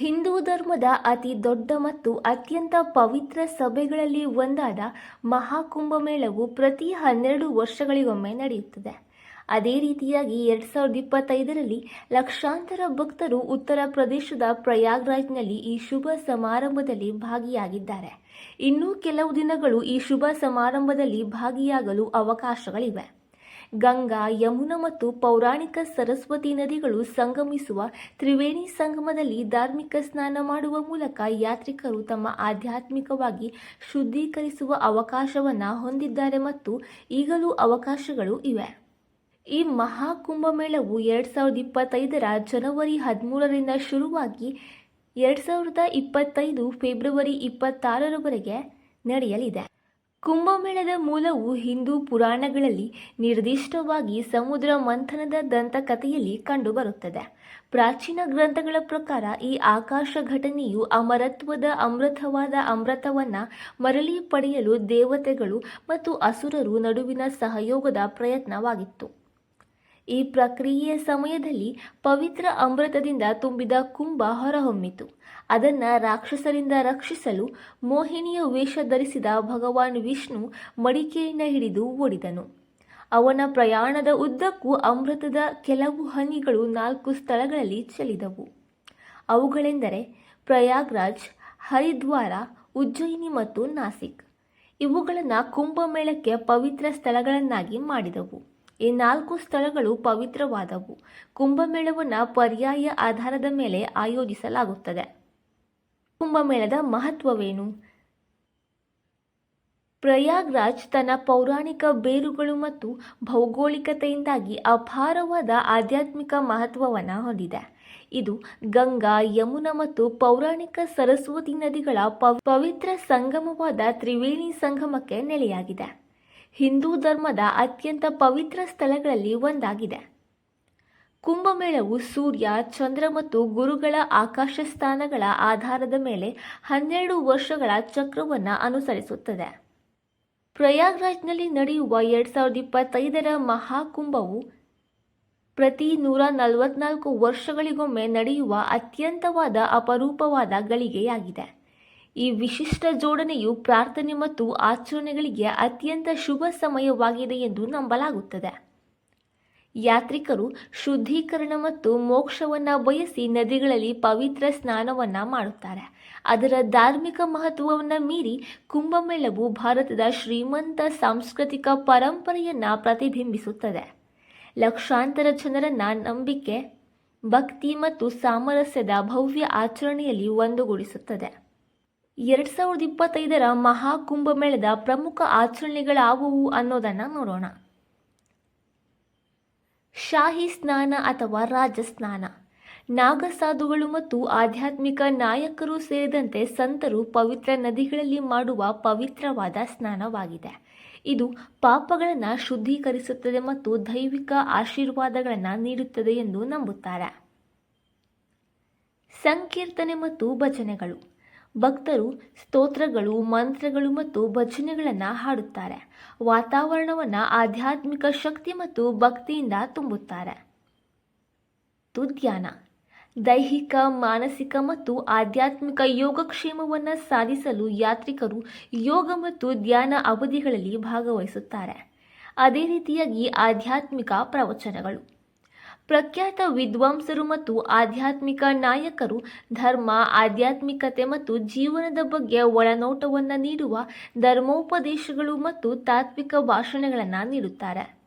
ಹಿಂದೂ ಧರ್ಮದ ಅತಿ ದೊಡ್ಡ ಮತ್ತು ಅತ್ಯಂತ ಪವಿತ್ರ ಸಭೆಗಳಲ್ಲಿ ಒಂದಾದ ಮಹಾಕುಂಭಮೇಳವು ಪ್ರತಿ ಹನ್ನೆರಡು ವರ್ಷಗಳಿಗೊಮ್ಮೆ ನಡೆಯುತ್ತದೆ. ಅದೇ ರೀತಿಯಾಗಿ ಎರಡ್ ಸಾವಿರದ ಇಪ್ಪತ್ತೈದರಲ್ಲಿ ಲಕ್ಷಾಂತರ ಭಕ್ತರು ಉತ್ತರ ಪ್ರದೇಶದ ಪ್ರಯಾಗ್ರಾಜ್ನಲ್ಲಿ ಈ ಶುಭ ಸಮಾರಂಭದಲ್ಲಿ ಭಾಗಿಯಾಗಿದ್ದಾರೆ. ಇನ್ನೂ ಕೆಲವು ದಿನಗಳು ಈ ಶುಭ ಸಮಾರಂಭದಲ್ಲಿ ಭಾಗಿಯಾಗಲು ಅವಕಾಶಗಳಿವೆ. ಗಂಗಾ, ಯಮುನಾ ಮತ್ತು ಪೌರಾಣಿಕ ಸರಸ್ವತಿ ನದಿಗಳು ಸಂಗಮಿಸುವ ತ್ರಿವೇಣಿ ಸಂಗಮದಲ್ಲಿ ಧಾರ್ಮಿಕ ಸ್ನಾನ ಮಾಡುವ ಮೂಲಕ ಯಾತ್ರಿಕರು ತಮ್ಮ ಆಧ್ಯಾತ್ಮಿಕವಾಗಿ ಶುದ್ಧೀಕರಿಸುವ ಅವಕಾಶವನ್ನು ಹೊಂದಿದ್ದಾರೆ ಮತ್ತು ಈಗಲೂ ಅವಕಾಶಗಳು ಇವೆ. ಈ ಮಹಾಕುಂಭಮೇಳವು ಎರಡು ಸಾವಿರದ ಇಪ್ಪತ್ತೈದರ ಜನವರಿ ಹದಿಮೂರರಿಂದ ಶುರುವಾಗಿ ಎರಡು ಸಾವಿರದ ಇಪ್ಪತ್ತೈದು ಫೆಬ್ರವರಿ ಇಪ್ಪತ್ತಾರರವರೆಗೆ ನಡೆಯಲಿದೆ. ಕುಂಭಮೇಳದ ಮೂಲವು ಹಿಂದೂ ಪುರಾಣಗಳಲ್ಲಿ ನಿರ್ದಿಷ್ಟವಾಗಿ ಸಮುದ್ರ ಮಂಥನದ ದಂತಕಥೆಯಲ್ಲಿ ಕಂಡುಬರುತ್ತದೆ. ಪ್ರಾಚೀನ ಗ್ರಂಥಗಳ ಪ್ರಕಾರ ಈ ಆಕಾಶ ಘಟನೆಯು ಅಮರತ್ವದ ಅಮೃತವಾದ ಅಮೃತವನ್ನ ಮರಳಿ ಪಡೆಯಲು ದೇವತೆಗಳು ಮತ್ತು ಅಸುರರು ನಡುವಿನ ಸಹಯೋಗದ ಪ್ರಯತ್ನವಾಗಿತ್ತು. ಈ ಪ್ರಕ್ರಿಯೆಯ ಸಮಯದಲ್ಲಿ ಪವಿತ್ರ ಅಮೃತದಿಂದ ತುಂಬಿದ ಕುಂಭ ಹೊರಹೊಮ್ಮಿತು. ಅದನ್ನು ರಾಕ್ಷಸರಿಂದ ರಕ್ಷಿಸಲು ಮೋಹಿನಿಯ ವೇಷ ಧರಿಸಿದ ಭಗವಾನ್ ವಿಷ್ಣು ಮಡಿಕೆಯಿಂದ ಹಿಡಿದು ಓಡಿದನು. ಅವನ ಪ್ರಯಾಣದ ಉದ್ದಕ್ಕೂ ಅಮೃತದ ಕೆಲವು ಹನಿಗಳು ನಾಲ್ಕು ಸ್ಥಳಗಳಲ್ಲಿ ಚೆಲ್ಲಿದವು. ಅವುಗಳೆಂದರೆ ಪ್ರಯಾಗ್ರಾಜ್, ಹರಿದ್ವಾರ, ಉಜ್ಜಯಿನಿ ಮತ್ತು ನಾಸಿಕ್. ಇವುಗಳನ್ನು ಕುಂಭಮೇಳಕ್ಕೆ ಪವಿತ್ರ ಸ್ಥಳಗಳನ್ನಾಗಿ ಮಾಡಿದವು. ಈ ನಾಲ್ಕು ಸ್ಥಳಗಳು ಪವಿತ್ರವಾದವು. ಕುಂಭಮೇಳವನ್ನು ಪರ್ಯಾಯ ಆಧಾರದ ಮೇಲೆ ಆಯೋಜಿಸಲಾಗುತ್ತದೆ. ಕುಂಭಮೇಳದ ಮಹತ್ವವೇನು? ಪ್ರಯಾಗ್ರಾಜ್ ತನ್ನ ಪೌರಾಣಿಕ ಬೇರುಗಳು ಮತ್ತು ಭೌಗೋಳಿಕತೆಯಿಂದಾಗಿ ಅಪಾರವಾದ ಆಧ್ಯಾತ್ಮಿಕ ಮಹತ್ವವನ್ನು ಹೊಂದಿದೆ. ಇದು ಗಂಗಾ, ಯಮುನಾ ಮತ್ತು ಪೌರಾಣಿಕ ಸರಸ್ವತಿ ನದಿಗಳ ಪವ್- ಪವಿತ್ರ ಸಂಗಮವಾದ ತ್ರಿವೇಣಿ ಸಂಗಮಕ್ಕೆ ನೆಲೆಯಾಗಿದೆ. ಹಿಂದೂ ಧರ್ಮದ ಅತ್ಯಂತ ಪವಿತ್ರ ಸ್ಥಳಗಳಲ್ಲಿ ಒಂದಾಗಿದೆ. ಕುಂಭಮೇಳವು ಸೂರ್ಯ, ಚಂದ್ರ ಮತ್ತು ಗುರುಗಳ ಆಕಾಶ ಸ್ಥಾನಗಳ ಆಧಾರದ ಮೇಲೆ ಹನ್ನೆರಡು ವರ್ಷಗಳ ಚಕ್ರವನ್ನು ಅನುಸರಿಸುತ್ತದೆ. ಪ್ರಯಾಗ್ರಾಜ್ನಲ್ಲಿ ನಡೆಯುವ ಎರಡು ಸಾವಿರದ ಇಪ್ಪತ್ತೈದರ ಮಹಾಕುಂಭವು ಪ್ರತಿ ನೂರ ನಲವತ್ನಾಲ್ಕು ವರ್ಷಗಳಿಗೊಮ್ಮೆ ನಡೆಯುವ ಅತ್ಯಂತವಾದ ಅಪರೂಪವಾದ ಗಳಿಗೆಯಾಗಿದೆ. ಈ ವಿಶಿಷ್ಟ ಜೋಡಣೆಯು ಪ್ರಾರ್ಥನೆ ಮತ್ತು ಆಚರಣೆಗಳಿಗೆ ಅತ್ಯಂತ ಶುಭ ಸಮಯವಾಗಿದೆ ಎಂದು ನಂಬಲಾಗುತ್ತದೆ. ಯಾತ್ರಿಕರು ಶುದ್ಧೀಕರಣ ಮತ್ತು ಮೋಕ್ಷವನ್ನು ಬಯಸಿ ನದಿಗಳಲ್ಲಿ ಪವಿತ್ರ ಸ್ನಾನವನ್ನು ಮಾಡುತ್ತಾರೆ. ಅದರ ಧಾರ್ಮಿಕ ಮಹತ್ವವನ್ನು ಮೀರಿ ಕುಂಭಮೇಳವು ಭಾರತದ ಶ್ರೀಮಂತ ಸಾಂಸ್ಕೃತಿಕ ಪರಂಪರೆಯನ್ನು ಪ್ರತಿಬಿಂಬಿಸುತ್ತದೆ. ಲಕ್ಷಾಂತರ ಜನರನ್ನ ನಂಬಿಕೆ, ಭಕ್ತಿ ಮತ್ತು ಸಾಮರಸ್ಯದ ಭವ್ಯ ಆಚರಣೆಯಲ್ಲಿ ಒಂದುಗೂಡಿಸುತ್ತದೆ. ಎರಡು ಸಾವಿರದ ಇಪ್ಪತ್ತೈದರ ಮಹಾಕುಂಭಮೇಳದ ಪ್ರಮುಖ ಆಚರಣೆಗಳಾವುವು ಅನ್ನೋದನ್ನು ನೋಡೋಣ. ಶಾಹಿ ಸ್ನಾನ ಅಥವಾ ರಾಜಸ್ನಾನ ನಾಗಸಾಧುಗಳು ಮತ್ತು ಆಧ್ಯಾತ್ಮಿಕ ನಾಯಕರು ಸೇರಿದಂತೆ ಸಂತರು ಪವಿತ್ರ ನದಿಗಳಲ್ಲಿ ಮಾಡುವ ಪವಿತ್ರವಾದ ಸ್ನಾನವಾಗಿದೆ. ಇದು ಪಾಪಗಳನ್ನು ಶುದ್ಧೀಕರಿಸುತ್ತದೆ ಮತ್ತು ದೈವಿಕ ಆಶೀರ್ವಾದಗಳನ್ನು ನೀಡುತ್ತದೆ ಎಂದು ನಂಬುತ್ತಾರೆ. ಸಂಕೀರ್ತನೆ ಮತ್ತು ಭಜನೆಗಳು. ಭಕ್ತರು ಸ್ತೋತ್ರಗಳು, ಮಂತ್ರಗಳು ಮತ್ತು ಭಜನೆಗಳನ್ನು ಹಾಡುತ್ತಾರೆ. ವಾತಾವರಣವನ್ನು ಆಧ್ಯಾತ್ಮಿಕ ಶಕ್ತಿ ಮತ್ತು ಭಕ್ತಿಯಿಂದ ತುಂಬುತ್ತಾರೆ. ತುದ್ಯಾನ. ದೈಹಿಕ, ಮಾನಸಿಕ ಮತ್ತು ಆಧ್ಯಾತ್ಮಿಕ ಯೋಗಕ್ಷೇಮವನ್ನು ಸಾಧಿಸಲು ಯಾತ್ರಿಕರು ಯೋಗ ಮತ್ತು ಧ್ಯಾನ ಅವಧಿಗಳಲ್ಲಿ ಭಾಗವಹಿಸುತ್ತಾರೆ. ಅದೇ ರೀತಿಯಾಗಿ ಆಧ್ಯಾತ್ಮಿಕ ಪ್ರವಚನಗಳು. ಪ್ರಖ್ಯಾತ ವಿದ್ವಾಂಸರು ಮತ್ತು ಆಧ್ಯಾತ್ಮಿಕ ನಾಯಕರು ಧರ್ಮ, ಆಧ್ಯಾತ್ಮಿಕತೆ ಮತ್ತು ಜೀವನದ ಬಗ್ಗೆ ಒಳನೋಟವನ್ನು ನೀಡುವ ಧರ್ಮೋಪದೇಶಗಳು ಮತ್ತು ತಾತ್ವಿಕ ಭಾಷಣಗಳನ್ನು ನೀಡುತ್ತಾರೆ.